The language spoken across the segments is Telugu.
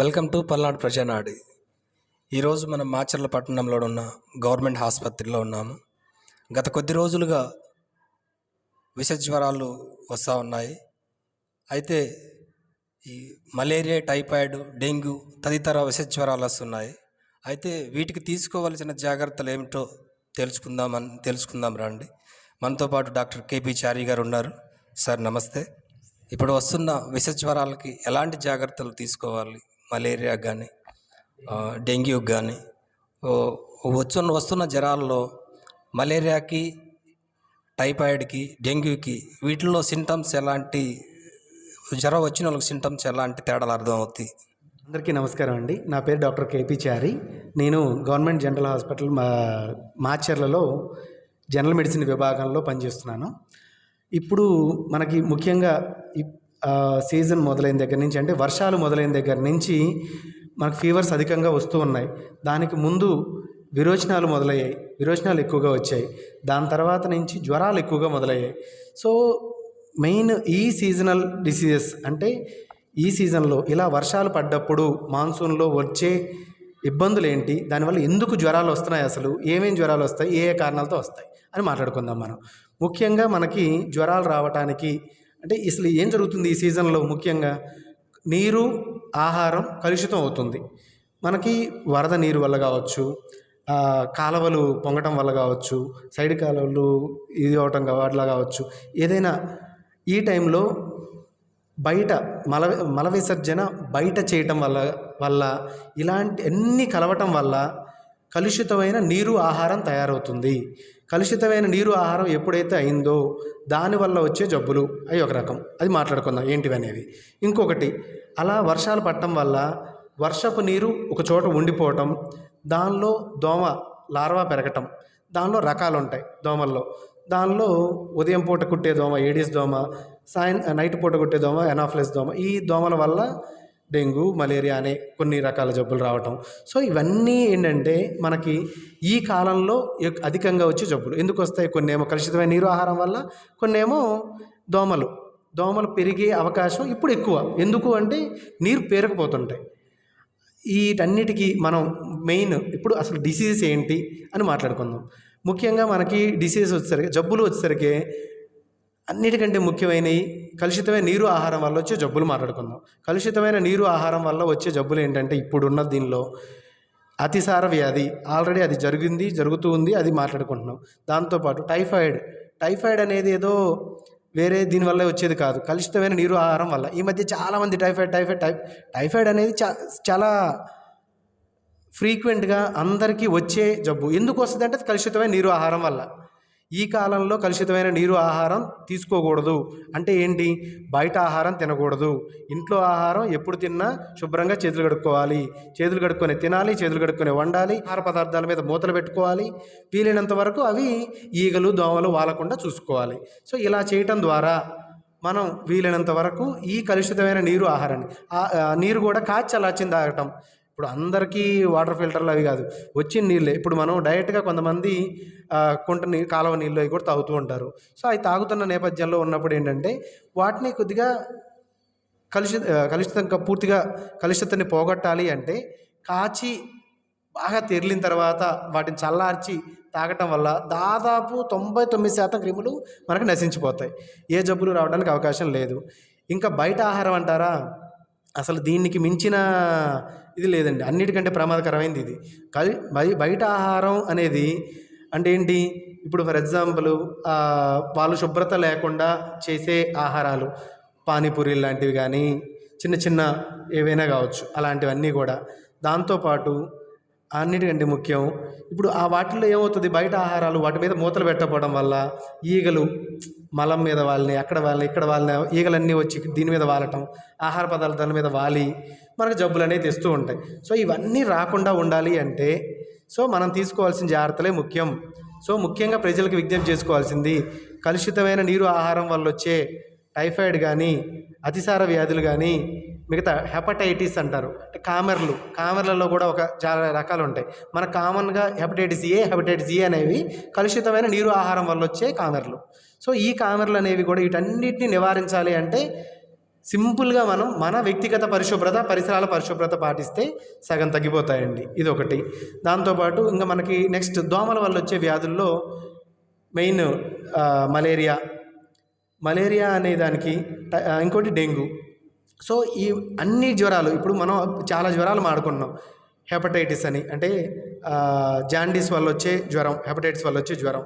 Welcome to Palnadu ప్రజానాడి. ఈరోజు మనం మాచర్ల పట్టణంలో ఉన్న గవర్నమెంట్ ఆసుపత్రిలో ఉన్నాము. గత కొద్ది రోజులుగా విష జ్వరాలు వస్తూ ఉన్నాయి. అయితే ఈ మలేరియా టైఫాయిడ్ డెంగ్యూ తదితర విష జ్వరాలు వస్తున్నాయి. అయితే వీటికి తీసుకోవలసిన జాగ్రత్తలు ఏమిటో తెలుసుకుందామని తెలుసుకుందాం రండి. మనతో పాటు డాక్టర్ కేపీ చారి గారు ఉన్నారు. సార్ నమస్తే. ఇప్పుడు వస్తున్న విష జ్వరాలకి ఎలాంటి జాగ్రత్తలు తీసుకోవాలి? మలేరియా కానీ డెంగ్యూకి కానీ వచ్చున్న వస్తున్న జ్వరాల్లో మలేరియాకి టైఫాయిడ్కి డెంగ్యూకి వీటిల్లో సింటమ్స్ ఎలాంటి జ్వరం వచ్చిన వాళ్ళకి సింటమ్స్ ఎలాంటి తేడాలు అర్థమవుతాయి? అందరికీ నమస్కారం అండి. నా పేరు డాక్టర్ కేపీ చారి. నేను గవర్నమెంట్ జనరల్ హాస్పిటల్ మా మాచర్లలో జనరల్ మెడిసిన్ విభాగంలో పనిచేస్తున్నాను. ఇప్పుడు మనకి ముఖ్యంగా సీజన్ మొదలైన దగ్గర నుంచి అంటే వర్షాలు మొదలైన దగ్గర నుంచి మనకు ఫీవర్స్ అధికంగా వస్తూ ఉన్నాయి. దానికి ముందు విరోచనాలు మొదలయ్యాయి. విరోచనాలు ఎక్కువగా వచ్చాయి. దాని తర్వాత నుంచి జ్వరాలు ఎక్కువగా మొదలయ్యాయి. సో మెయిన్ ఈ సీజనల్ డిసీజెస్ అంటే ఈ సీజన్లో ఇలా వర్షాలు పడ్డప్పుడు మాన్సూన్లో వచ్చే ఇబ్బందులు ఏంటి? దానివల్ల ఎందుకు జ్వరాలు వస్తున్నాయి అసలు? ఏమేమి జ్వరాలు వస్తాయి? ఏ ఏ కారణాలతో వస్తాయి? అని మాట్లాడుకుందాం మనం. ముఖ్యంగా మనకి జ్వరాలు రావటానికి అంటే అసలు ఏం జరుగుతుంది ఈ సీజన్లో ముఖ్యంగా? నీరు ఆహారం కలుషితం అవుతుంది. మనకి వరద నీరు వల్ల కావచ్చు కాలువలు పొంగటం వల్ల కావచ్చు సైడ్ కాలువలు ఇది అవటం కా- కావచ్చు. ఏదైనా ఈ టైంలో బయట మల మల విసర్జన బయట చేయటం వల్ల వల్ల ఇలాంటి అన్నీ కలవటం వల్ల కలుషితమైన నీరు ఆహారం తయారవుతుంది. కలుషితమైన నీరు ఆహారం ఎప్పుడైతే అయిందో దానివల్ల వచ్చే జబ్బులు అవి ఒక రకం. అది మాట్లాడుకుందాం ఏంటివి అనేవి. ఇంకొకటి అలా వర్షాలు పట్టడం వల్ల వర్షపు నీరు ఒక చోట ఉండిపోవటం దానిలో దోమ లార్వా పెరగటం దానిలో రకాలు ఉంటాయి దోమల్లో. దానిలో ఉదయం పూట కుట్టే దోమ ఏడిస్ దోమ సాయం నైట్ పూట కుట్టే దోమ ఎనాఫ్లెస్ దోమ ఈ దోమల వల్ల డెంగ్యూ మలేరియా అనే కొన్ని రకాల జబ్బులు రావటం. సో ఇవన్నీ ఏంటంటే మనకి ఈ కాలంలో అధికంగా వచ్చే జబ్బులు. ఎందుకు వస్తాయి? కొన్ని ఏమో కలుషితమైన నీరు ఆహారం వల్ల కొన్ని ఏమో దోమలు. దోమలు పెరిగే అవకాశం ఇప్పుడు ఎక్కువ. ఎందుకు అంటే నీరు పేరుకుపోతుంటాయి. వీటన్నిటికీ మనం మెయిన్ ఇప్పుడు అసలు డిసీజెస్ ఏంటి అని మాట్లాడుకుందాం. ముఖ్యంగా మనకి డిసీజెస్ వచ్చేసరికి జబ్బులు వచ్చేసరికి అన్నిటికంటే ముఖ్యమైనవి కలుషితమైన నీరు ఆహారం వల్ల వచ్చే జబ్బులు మాట్లాడుకుందాం. కలుషితమైన నీరు ఆహారం వల్ల వచ్చే జబ్బులు ఏంటంటే ఇప్పుడున్న దీనిలో అతిసార వ్యాధి. ఆల్రెడీ అది జరిగింది జరుగుతూ ఉంది అది మాట్లాడుకుంటున్నాం. దాంతోపాటు టైఫాయిడ్. టైఫాయిడ్ అనేది ఏదో వేరే దీనివల్ల వచ్చేది కాదు. కలుషితమైన నీరు ఆహారం వల్ల. ఈ మధ్య చాలామంది టైఫాయిడ్ టైఫాయిడ్ టై టైఫాయిడ్ అనేది చా చాలా ఫ్రీక్వెంట్గా అందరికీ వచ్చే జబ్బు. ఎందుకు వస్తుంది అంటే కలుషితమైన నీరు ఆహారం వల్ల. ఈ కాలంలో కలుషితమైన నీరు ఆహారం తీసుకోకూడదు. అంటే ఏంటి? బయట ఆహారం తినకూడదు. ఇంట్లో ఆహారం ఎప్పుడు తిన్నా శుభ్రంగా చేతులు కడుక్కోవాలి. చేతులు కడుక్కొని తినాలి చేతులు కడుక్కొని వండాలి ఆహార పదార్థాల మీద మూతలు పెట్టుకోవాలి. వీలైనంత వరకు అవి ఈగలు దోమలు వాలకుండా చూసుకోవాలి. సో ఇలా చేయటం ద్వారా మనం వీలైనంత వరకు ఈ కలుషితమైన నీరు ఆహారాన్ని ఆ నీరు కూడా కాచి చల్లార్చింది తాగటం ఇప్పుడు అందరికీ వాటర్ ఫిల్టర్లు అవి కాదు. వచ్చిన నీళ్ళే. ఇప్పుడు మనం డైరెక్ట్గా కొంతమంది కుంట నీళ్ళు కాలువ నీళ్ళు అవి కూడా తాగుతూ ఉంటారు. సో అవి తాగుతున్న నేపథ్యంలో ఉన్నప్పుడు ఏంటంటే వాటిని కొద్దిగా కలుషిత కలుషితం కలుషితంగా పూర్తిగా కలుషితాన్ని పోగొట్టాలి అంటే కాచి బాగా తెరిలిన తర్వాత వాటిని చల్లార్చి తాగటం వల్ల దాదాపు తొంభై తొమ్మిది శాతం క్రిములు మనకు నశించిపోతాయి. ఏ జబ్బులు రావడానికి అవకాశం లేదు. ఇంకా బయట ఆహారం అంటారా? అసలు దీనికి మించిన ఇది లేదండి. అన్నిటికంటే ప్రమాదకరమైనది ఇది. కల్ బయట ఆహారం అనేది అంటే ఏంటి? ఇప్పుడు ఫర్ ఎగ్జాంపుల్ వాళ్ళు శుభ్రత లేకుండా చేసే ఆహారాలు పానీపూరి లాంటివి కానీ చిన్న చిన్న ఏవైనా కావచ్చు అలాంటివన్నీ కూడా. దాంతోపాటు అన్నిటికంటే ముఖ్యం ఇప్పుడు ఆ వాటిల్లో ఏమవుతుంది? బయట ఆహారాలు వాటి మీద మూతలు పెట్టకపోవడం వల్ల ఈగలు మలం మీద వాళ్ళని అక్కడ వాళ్ళని ఇక్కడ వాళ్ళని ఈగలన్నీ వచ్చి దీని మీద వాలటం ఆహార పదార్థాల మీద వాలి మనకు జబ్బులు అనేవి తెస్తూ ఉంటాయి. సో ఇవన్నీ రాకుండా ఉండాలి అంటే సో మనం తీసుకోవాల్సిన జాగ్రత్తలే ముఖ్యం. సో ముఖ్యంగా ప్రజలకు విజ్ఞప్తి చేసుకోవాల్సింది కలుషితమైన నీరు ఆహారం వల్ల వచ్చే టైఫాయిడ్ కానీ అతిసార వ్యాధులు కానీ మిగతా హెపటైటిస్ అంటారు. అంటే కామెర్లు కామెర్లలో కూడా ఒక చాలా రకాలు ఉంటాయి. మన కామన్గా హెపటైటిస్ ఏ హెపటైటిస్ ఏ అనేవి కలుషితమైన నీరు ఆహారం వల్ల వచ్చే కామెర్లు. సో ఈ కామెర్లు అనేవి కూడా వీటన్నిటిని నివారించాలి అంటే సింపుల్గా మనం మన వ్యక్తిగత పరిశుభ్రత పరిసరాల పరిశుభ్రత పాటిస్తే సగం తగ్గిపోతాయండి. ఇది ఒకటి దాంతోపాటు ఇంకా మనకి నెక్స్ట్ దోమల వల్ల వచ్చే వ్యాధుల్లో మెయిన్ మలేరియా. మలేరియా అనే దానికి ఇంకోటి డెంగ్యూ. సో ఈ అన్ని జ్వరాలు ఇప్పుడు మనం చాలా జ్వరాలు మాడుకున్నాం హెపటైటిస్ అని. అంటే జాండీస్ వల్ల వచ్చే జ్వరం హెపటైటిస్ వల్ల వచ్చే జ్వరం.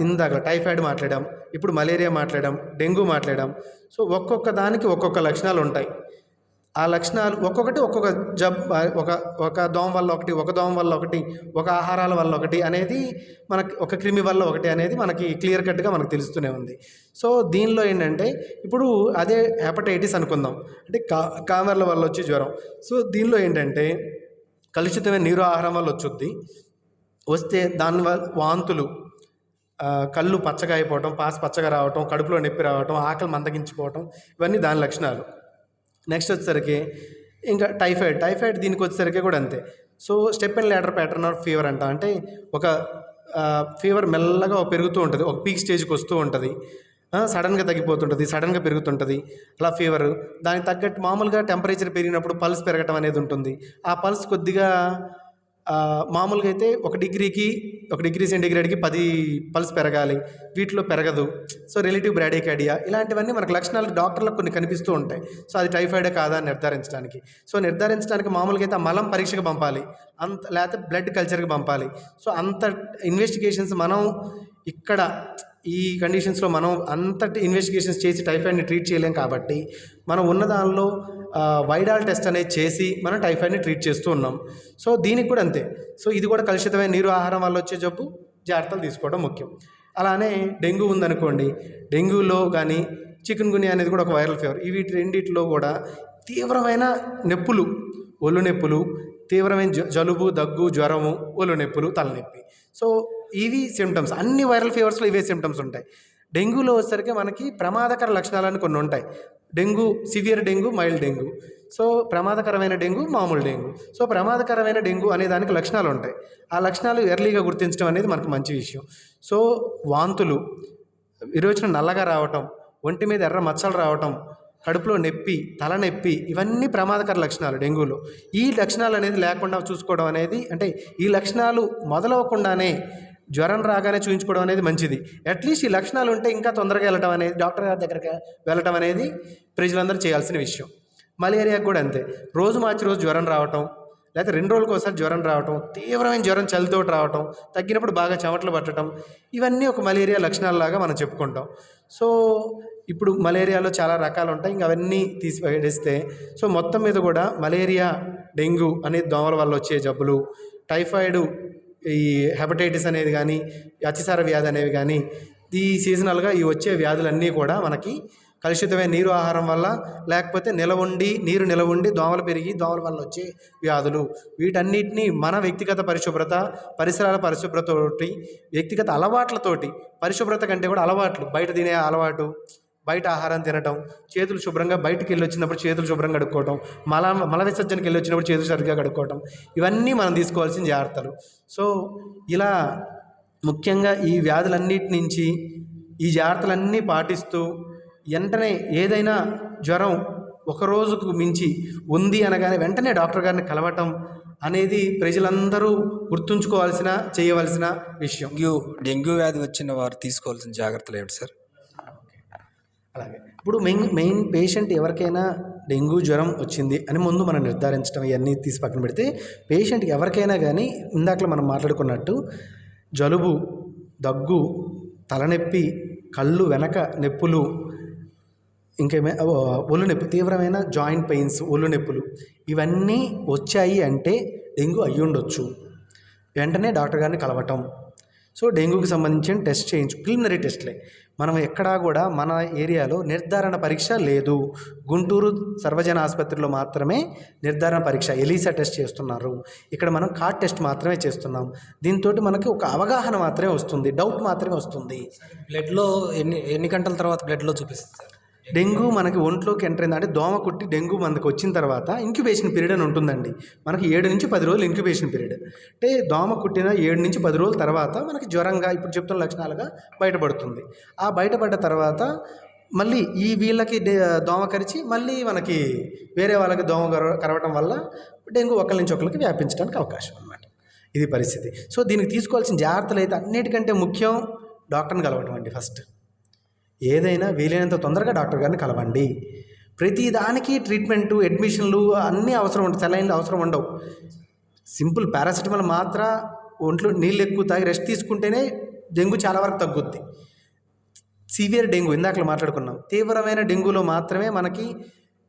ఇందాక టైఫాయిడ్ మాట్లాడాం ఇప్పుడు మలేరియా మాట్లాడాం డెంగ్యూ మాట్లాడాం. సో ఒక్కొక్క దానికి ఒక్కొక్క లక్షణాలు ఉంటాయి. ఆ లక్షణాలు ఒక్కొక్కటి ఒక్కొక్క జబ్ ఒక ఒక దోమ వల్ల ఒకటి ఒక దోమ వల్ల ఒకటి ఒక ఆహారాల వల్ల ఒకటి అనేది మనకి ఒక క్రిమి వల్ల ఒకటి అనేది మనకి క్లియర్ కట్గా మనకు తెలుస్తూనే ఉంది. సో దీనిలో ఏంటంటే ఇప్పుడు అదే హెపటైటిస్ అనుకుందాం. అంటే కా కామెర్ల వల్ల వచ్చి జ్వరం. సో దీనిలో ఏంటంటే కలుషితమైన నీరు ఆహారం వల్ల వచ్చుద్ది. వస్తే దానివల్ల వాంతులు కళ్ళు పచ్చగా అయిపోవటం పాస్ పచ్చగా రావటం కడుపులో నొప్పి రావటం ఆకలి మందగించిపోవటం ఇవన్నీ దాని లక్షణాలు. నెక్స్ట్ వచ్చేసరికి ఇంకా టైఫాయిడ్. టైఫాయిడ్ దీనికి వచ్చేసరికి కూడా అంతే. So step and ladder pattern of fever అంట. అంటే ఒక ఫీవర్ మెల్లగా పెరుగుతూ ఉంటుంది. ఒక పీక్ స్టేజ్కి వస్తూ ఉంటుంది. సడన్గా తగ్గిపోతుంటుంది సడన్గా పెరుగుతుంటుంది. అలా ఫీవర్. దానికి తగ్గట్టు మామూలుగా టెంపరేచర్ పెరిగినప్పుడు పల్స్ పెరగటం అనేది ఉంటుంది. ఆ పల్స్ కొద్దిగా మామూలుగా అయితే ఒక డిగ్రీకి ఒక డిగ్రీ సెంటిగ్రేడ్కి పది పల్స్ పెరగాలి. వీటిలో పెరగదు. సో రిలేటివ్ బ్రాడేకాడియా ఇలాంటివన్నీ మనకు లక్షణాలు డాక్టర్లకు కొన్ని కనిపిస్తూ ఉంటాయి. సో అది టైఫాయిడే కాదా అని నిర్ధారించడానికి. సో నిర్ధారించడానికి మామూలుగా అయితే ఆ మలం పరీక్షకు పంపాలి. అంత లేకపోతే బ్లడ్ కల్చర్కి పంపాలి. సో అంత ఇన్వెస్టిగేషన్స్ మనం ఇక్కడ ఈ కండిషన్స్లో మనం అంతటి ఇన్వెస్టిగేషన్స్ చేసి టైఫాయిడ్ని ట్రీట్ చేయలేం కాబట్టి మనం ఉన్న దానిలో వైడాల్ టెస్ట్ అనేది చేసి మనం టైఫాయిడ్ని ట్రీట్ చేస్తూ ఉన్నాం. సో దీనికి కూడా అంతే. సో ఇది కూడా కలుషితమైన నీరు ఆహారం వల్ల వచ్చే జబ్బు జాగ్రత్తలు తీసుకోవడం ముఖ్యం. అలానే డెంగ్యూ ఉందనుకోండి డెంగ్యూలో కానీ చికెన్ గుని అనేది కూడా ఒక వైరల్ ఫీవర్. ఇవి రెండిట్లో కూడా తీవ్రమైన నొప్పులు ఒళ్ళు నొప్పులు తీవ్రమైన జ- జలుబు దగ్గు జ్వరము ఒళ్ళు నొప్పులు తలనొప్పి. సో ఇవి సిమ్టమ్స్ అన్ని వైరల్ ఫీవర్స్లో ఇవే సిమ్టమ్స్ ఉంటాయి. డెంగ్యూలో వచ్చేసరికి మనకి ప్రమాదకర లక్షణాలని కొన్ని ఉంటాయి. Dengue severe dengue mild dengue. So ప్రమాదకరమైన డెంగ్యూ మామూలు డెంగ్యూ. సో ప్రమాదకరమైన డెంగ్యూ అనే దానికి లక్షణాలు ఉంటాయి. ఆ లక్షణాలు ఎర్లీగా గుర్తించడం అనేది మనకు మంచి విషయం. సో వాంతులు విరోచన నల్లగా రావటం ఒంటి మీద ఎర్ర మచ్చలు రావటం కడుపులో నొప్పి తలనొప్పి ఇవన్నీ ప్రమాదకర లక్షణాలు డెంగ్యూలో. ఈ లక్షణాలు అనేది లేకుండా చూసుకోవడం అనేది అంటే ఈ లక్షణాలు మొదలవకుండానే జ్వరం రాగానే చూపించుకోవడం అనేది మంచిది. అట్లీస్ట్ ఈ లక్షణాలు ఉంటే ఇంకా తొందరగా వెళ్ళటం అనేది డాక్టర్ గారి దగ్గరికి వెళ్ళటం అనేది ప్రజలందరూ చేయాల్సిన విషయం. మలేరియాకు కూడా అంతే. రోజు మార్చి రోజు జ్వరం రావటం లేకపోతే రెండు రోజులకు ఒకసారి జ్వరం రావటం తీవ్రమైన జ్వరం చలితోటి రావటం తగ్గినప్పుడు బాగా చెమటలు పట్టడం ఇవన్నీ ఒక మలేరియా లక్షణాలలాగా మనం చెప్పుకుంటాం. సో ఇప్పుడు మలేరియాలో చాలా రకాలు ఉంటాయి ఇంకా అవన్నీ తీసి వేడిస్తే సో మొత్తం మీద కూడా మలేరియా డెంగ్యూ అనేది దోమల వల్ల వచ్చే జబ్బులు టైఫాయిడ్ ఈ హెపటైటిస్ అనేది కానీ అతిసార వ్యాధి అనేవి కానీ ఈ సీజనల్గా ఈ వచ్చే వ్యాధులన్నీ కూడా మనకి కలుషితమైన నీరు ఆహారం వల్ల లేకపోతే నిలవండి నీరు నిలవండి దోమలు పెరిగి దోమల వల్ల వచ్చే వ్యాధులు. వీటన్నిటిని మన వ్యక్తిగత పరిశుభ్రత పరిసరాల పరిశుభ్రతతోటి వ్యక్తిగత అలవాట్లతోటి పరిశుభ్రత కంటే కూడా అలవాట్లు బయట తినే అలవాటు బయట ఆహారం తినటం చేతులు శుభ్రంగా బయటికి వెళ్ళి వచ్చినప్పుడు చేతులు శుభ్రంగా కడుక్కోవటం మల మల విసర్జనకి వెళ్ళి వచ్చినప్పుడు చేతులు సరిగ్గా కడుక్కోవటం ఇవన్నీ మనం తీసుకోవాల్సిన జాగ్రత్తలు. సో ఇలా ముఖ్యంగా ఈ వ్యాధులన్నిటి నుంచి ఈ జాగ్రత్తలన్నీ పాటిస్తూ వెంటనే ఏదైనా జ్వరం ఒక రోజుకు మించి ఉంది అనగానే వెంటనే డాక్టర్ గారిని కలవటం అనేది ప్రజలందరూ గుర్తుంచుకోవాల్సిన చేయవలసిన విషయం. డెంగ్యూ డెంగ్యూ వ్యాధి వచ్చిన వారు తీసుకోవాల్సిన జాగ్రత్తలు ఏమిటి సార్? అలాగే. ఇప్పుడు మెయిన్ మెయిన్ పేషెంట్ ఎవరికైనా డెంగ్యూ జ్వరం వచ్చింది అని ముందు మనం నిర్ధారించడం ఇవన్నీ తీసి పక్కన పెడితే పేషెంట్కి ఎవరికైనా కానీ ఇందాకలో మనం మాట్లాడుకున్నట్టు జలుబు దగ్గు తలనొప్పి కళ్ళు వెనక నొప్పులు ఇంకేమే ఒళ్ళు నొప్పి తీవ్రమైన జాయింట్ పెయిన్స్ ఒళ్ళు నొప్పులు ఇవన్నీ వచ్చాయి అంటే డెంగ్యూ అయ్యి ఉండొచ్చు వెంటనే డాక్టర్ గారిని కలవటం సో డెంగ్యూకి సంబంధించిన టెస్ట్ చేయించు ప్రిలిమినరీ టెస్ట్లే. మనం ఎక్కడా కూడా మన ఏరియాలో నిర్ధారణ పరీక్ష లేదు. గుంటూరు సర్వజన ఆసుపత్రిలో మాత్రమే నిర్ధారణ పరీక్ష ఎలీసా టెస్ట్ చేస్తున్నారు. ఇక్కడ మనం కార్డ్ టెస్ట్ మాత్రమే చేస్తున్నాం. దీంతో మనకి ఒక అవగాహన మాత్రమే వస్తుంది డౌట్ మాత్రమే వస్తుంది. బ్లడ్లో ఎన్ని ఎన్ని గంటల తర్వాత బ్లడ్లో చూపిస్తుంది సార్? డెంగ్యూ మనకి ఒంట్లోకి ఎంటర్ అయింది. అంటే దోమ కుట్టి డెంగ్యూ మనకు వచ్చిన తర్వాత ఇంక్యుబేషన్ పీరియడ్ అని ఉంటుందండి. మనకి ఏడు నుంచి పది రోజులు ఇంక్యుబేషన్ పీరియడ్ అంటే దోమ కుట్టిన ఏడు నుంచి పది రోజుల తర్వాత మనకి జ్వరంగా ఇప్పుడు చెప్తున్న లక్షణాలుగా బయటపడుతుంది. ఆ బయటపడ్డ తర్వాత మళ్ళీ ఈ వీళ్ళకి దోమ కరిచి మళ్ళీ మనకి వేరే వాళ్ళకి దోమ కర- కరవటం వల్ల డెంగ్యూ ఒకరి నుంచి ఒకరికి వ్యాపించడానికి అవకాశం అన్నమాట. ఇది పరిస్థితి. సో దీనికి తీసుకోవాల్సిన జాగ్రత్తలు అయితే అన్నిటికంటే ముఖ్యం డాక్టర్ని కలవటం అండి ఫస్ట్. ఏదైనా వీలైనంత తొందరగా డాక్టర్ గారిని కలవండి. ప్రతి దానికి ట్రీట్మెంటు అడ్మిషన్లు అన్నీ అవసరం ఉండవు సెలైన్లు అవసరం ఉండవు. సింపుల్ పారాసిటమాల్ మాత్ర ఒంట్లో నీళ్ళు ఎక్కువ తాగి రెస్ట్ తీసుకుంటేనే డెంగ్యూ చాలా వరకు తగ్గుద్ది. సివియర్ డెంగ్యూ ఇందాకలో మాట్లాడుకున్నాం. తీవ్రమైన డెంగ్యూలో మాత్రమే మనకి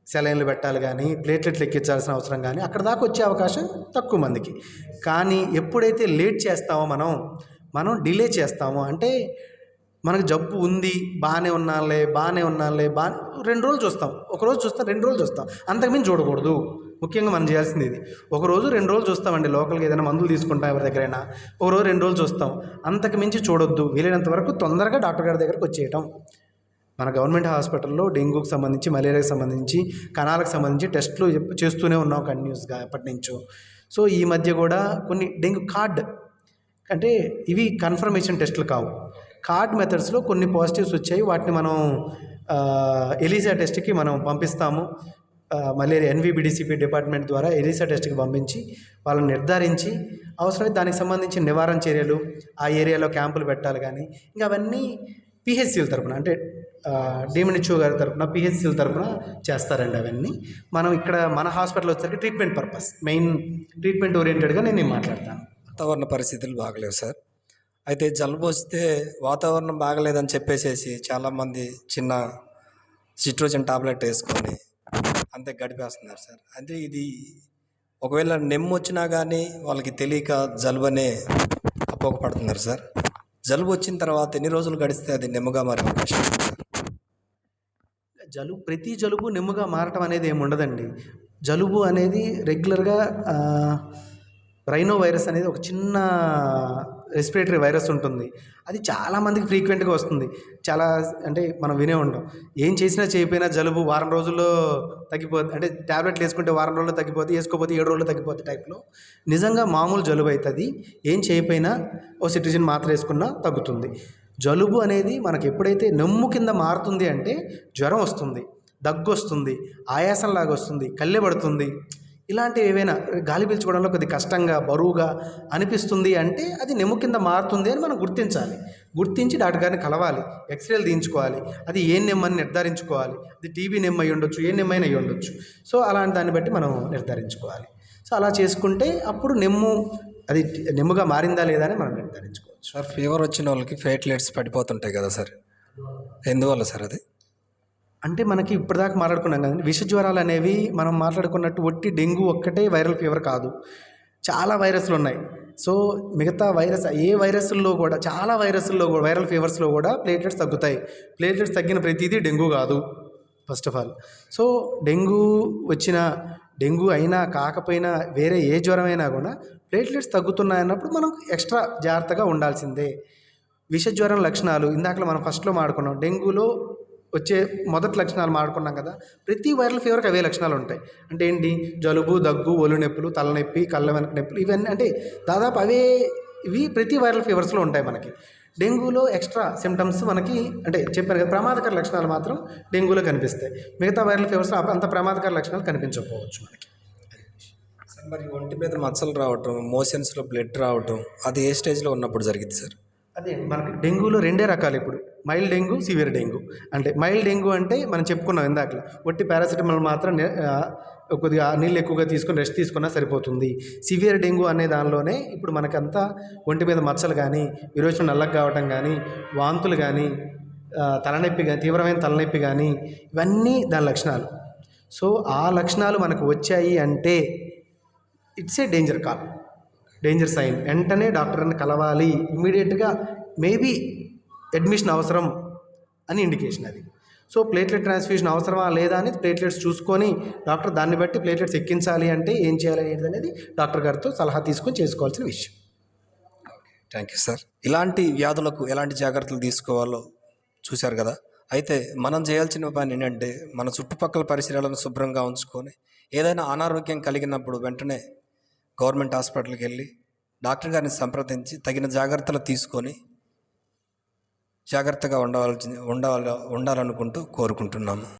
సెలైన్లు పెట్టాలి కానీ ప్లేట్లెట్లు ఎక్కించాల్సిన అవసరం కానీ అక్కడ దాకా వచ్చే అవకాశం తక్కువ మందికి. కానీ ఎప్పుడైతే లేట్ చేస్తామో మనం మనం డిలే చేస్తామో అంటే మనకు జబ్బు ఉంది బాగానే ఉన్నాలే బాగానే ఉన్నాలే బా రెండు రోజులు చూస్తాం. ఒక రోజు చూస్తాం రెండు రోజులు చూస్తాం. అంతకుమించి చూడకూడదు. ముఖ్యంగా మనం చేయాల్సింది ఇది. ఒక రోజు రెండు రోజులు చూస్తామండి. లోకల్గా ఏదైనా మందులు తీసుకుంటాం ఎవరి దగ్గరైనా. ఒక రోజు రెండు రోజులు చూస్తాం. అంతకు మించి చూడొద్దు. వీలైనంత వరకు తొందరగా డాక్టర్ గారి దగ్గరకు వచ్చేయటం. మన గవర్నమెంట్ హాస్పిటల్లో డెంగ్యూకి సంబంధించి మలేరియాకి సంబంధించి కణాలకు సంబంధించి టెస్టులు చేస్తూనే ఉన్నాం కంటిన్యూస్గా ఎప్పటి నుంచో సో ఈ మధ్య కూడా కొన్ని డెంగ్యూ కార్డ్ అంటే ఇవి కన్ఫర్మేషన్ టెస్టులు కావు. కార్డ్ మెథడ్స్లో కొన్ని పాజిటివ్స్ వచ్చాయి. వాటిని మనం ఎలిజా టెస్ట్కి మనం పంపిస్తాము. మలేరియా ఎన్విబిడిసిపి డిపార్ట్మెంట్ ద్వారా ఎలిసా టెస్ట్కి పంపించి వాళ్ళని నిర్ధారించి అవసరమైతే దానికి సంబంధించిన నివారణ చర్యలు ఆ ఏరియాలో క్యాంపులు పెట్టాలి కానీ ఇంకా అవన్నీ పిహెచ్సిల తరపున అంటే డిమినిచ్యూ గారి తరపున పిహెచ్సిల తరపున చేస్తారండి అవన్నీ. మనం ఇక్కడ మన హాస్పిటల్ వచ్చేసరికి ట్రీట్మెంట్ పర్పస్ మెయిన్ ట్రీట్మెంట్ ఓరియంటెడ్గా నేను మాట్లాడతాను. వాతావరణ పరిస్థితులు బాగలేవు సార్. అయితే జలుబు వస్తే వాతావరణం బాగలేదని చెప్పేసేసి చాలామంది చిన్న సిట్రోజన్ టాబ్లెట్ వేసుకొని అంతే గడిపేస్తున్నారు సార్. అంటే ఇది ఒకవేళ నెమ్ము వచ్చినా కానీ వాళ్ళకి తెలియక జలుబనే అపోకపడుతున్నారు సార్. జలుబు వచ్చిన తర్వాత ఎన్ని రోజులు గడిస్తే అది నెమ్ముగా మారే అవకాశం సార్? జలుబు ప్రతి జలుబు నెమ్ముగా మారటం అనేది ఏమి ఉండదండి. జలుబు అనేది రెగ్యులర్గా రైనో వైరస్ అనేది ఒక చిన్న రెస్పిరేటరీ వైరస్ ఉంటుంది. అది చాలామందికి ఫ్రీక్వెంట్గా వస్తుంది. చాలా అంటే మనం వినే ఉంటాం. ఏం చేసినా చేయకపోయినా జలుబు వారం రోజుల్లో తగ్గిపోతుంది అంటే ట్యాబ్లెట్లు వేసుకుంటే వారం రోజుల్లో తగ్గిపోతే వేసుకోకపోతే ఏడు రోజుల్లో తగ్గిపోతే టైప్లో నిజంగా మామూలు జలుబు అవుతుంది ఏం చేయకపోయినా ఓ సిట్రిజిన్ మాత్ర వేసుకున్నా తగ్గుతుంది. జలుబు అనేది మనకు ఎప్పుడైతే నమ్ము కింద మారుతుంది అంటే జ్వరం వస్తుంది. దగ్గు వస్తుంది ఆయాసంలాగా వస్తుంది. కళ్ళెబడుతుంది ఇలాంటివి ఏవైనా గాలి పీల్చుకోవడంలో కొద్ది కష్టంగా బరువుగా అనిపిస్తుంది అంటే అది నెమ్ము కింద మారుతుంది అని మనం గుర్తించాలి. గుర్తించి డాక్టర్ గారిని కలవాలి ఎక్స్రేలు తీయించుకోవాలి అది ఏ నెమ్మని నిర్ధారించుకోవాలి అది టీబీ నెమ్మ అయి ఉండొచ్చు ఏ నెమ్మైనా అయి ఉండొచ్చు. సో అలాంటి దాన్ని బట్టి మనం నిర్ధారించుకోవాలి. సో అలా చేసుకుంటే అప్పుడు నెమ్ము అది నెమ్ముగా మారిందా లేదా అని మనం నిర్ధారించుకోవచ్చు. సార్ ఫీవర్ వచ్చిన వాళ్ళకి ఫేట్లెట్స్ పడిపోతుంటాయి కదా సార్? ఎందువల్ల సార్ అది? అంటే మనకి ఇప్పటిదాకా మాట్లాడుకున్నాం కదండి. విష జ్వరాలు అనేవి మనం మాట్లాడుకున్నట్టు ఒట్టి డెంగ్యూ ఒక్కటే వైరల్ ఫీవర్ కాదు. చాలా వైరస్లు ఉన్నాయి. సో మిగతా వైరస్ ఏ వైరస్ల్లో కూడా చాలా వైరస్ల్లో కూడా వైరల్ ఫీవర్స్లో కూడా ప్లేట్లెట్స్ తగ్గుతాయి. ప్లేట్లెట్స్ తగ్గిన ప్రతిదీ డెంగ్యూ కాదు first of all. So dengue వచ్చిన డెంగ్యూ అయినా కాకపోయినా వేరే ఏ జ్వరమైనా కూడా ప్లేట్లెట్స్ తగ్గుతున్నాయన్నప్పుడు మనం ఎక్స్ట్రా జాగ్రత్తగా ఉండాల్సిందే. విష జ్వరం లక్షణాలు ఇందాక మనం ఫస్ట్లో మాడుకున్నాం డెంగ్యూలో వచ్చే మొదటి లక్షణాలు మాడుకున్నాం కదా ప్రతి వైరల్ ఫీవర్కి అవే లక్షణాలు ఉంటాయి. అంటే ఏంటి? జలుబు దగ్గు ఒళ్ళు నొప్పులు తలనొప్పి కళ్ళ వెనక నొప్పులు ఇవన్నీ అంటే దాదాపు అవే ఇవి ప్రతి వైరల్ ఫీవర్స్లో ఉంటాయి మనకి. డెంగ్యూలో ఎక్స్ట్రా సిమ్టమ్స్ మనకి అంటే చెప్పాను కదా ప్రమాదకర లక్షణాలు మాత్రం డెంగ్యూలో కనిపిస్తాయి. మిగతా వైరల్ ఫీవర్స్లో అంత ప్రమాదకర లక్షణాలు కనిపించకపోవచ్చు మనకి. సార్ మరి ఒంటి మీద మచ్చలు రావటం మోషన్స్లో బ్లడ్ రావటం అది ఏ స్టేజ్లో ఉన్నప్పుడు జరిగింది సార్? అదే మనకి డెంగ్యూలో రెండే రకాలు ఇప్పుడు. Mild dengue severe dengue. అంటే మైల్డ్ డెంగ్యూ అంటే మనం చెప్పుకున్నాం ఇందాక ఒట్టి పారాసిటమాల్ మాత్రం కొద్దిగా నీళ్ళు ఎక్కువగా తీసుకొని రెస్ట్ తీసుకున్నా సరిపోతుంది. సివియర్ డెంగ్యూ అనే దానిలోనే ఇప్పుడు మనకంతా ఒంటి మీద మచ్చలు కానీ విరోచన నల్లగా కావటం కానీ వాంతులు కానీ తలనొప్పి కానీ తీవ్రమైన తలనొప్పి కానీ ఇవన్నీ దాని లక్షణాలు. సో ఆ లక్షణాలు మనకు వచ్చాయి అంటే it's a danger call danger sign. వెంటనే డాక్టర్ని కలవాలి ఇమీడియట్గా మేబీ అడ్మిషన్ అవసరం అని ఇండికేషన్ అది. సో ప్లేట్లెట్ ట్రాన్స్ఫ్యూషన్ అవసరమా లేదా అనేది ప్లేట్లెట్స్ చూసుకొని డాక్టర్ దాన్ని బట్టి ప్లేట్లెట్స్ ఎక్కించాలి అంటే ఏం చేయాలి అనేది అనేది డాక్టర్ గారితో సలహా తీసుకొని చేసుకోవాల్సిన విషయం. థ్యాంక్ యూ సార్ ఇలాంటి వ్యాధులకు ఎలాంటి జాగ్రత్తలు తీసుకోవాలో చూశారు కదా? అయితే మనం చేయాల్సిన పని ఏంటంటే మన చుట్టుపక్కల పరిసరాలను శుభ్రంగా ఉంచుకొని ఏదైనా అనారోగ్యం కలిగినప్పుడు వెంటనే గవర్నమెంట్ హాస్పిటల్కి వెళ్ళి డాక్టర్ గారిని సంప్రదించి తగిన జాగ్రత్తలు తీసుకొని జాగ్రత్తగా ఉండవలసి ఉండాల ఉండాలనుకుంటూ కోరుకుంటున్నాము.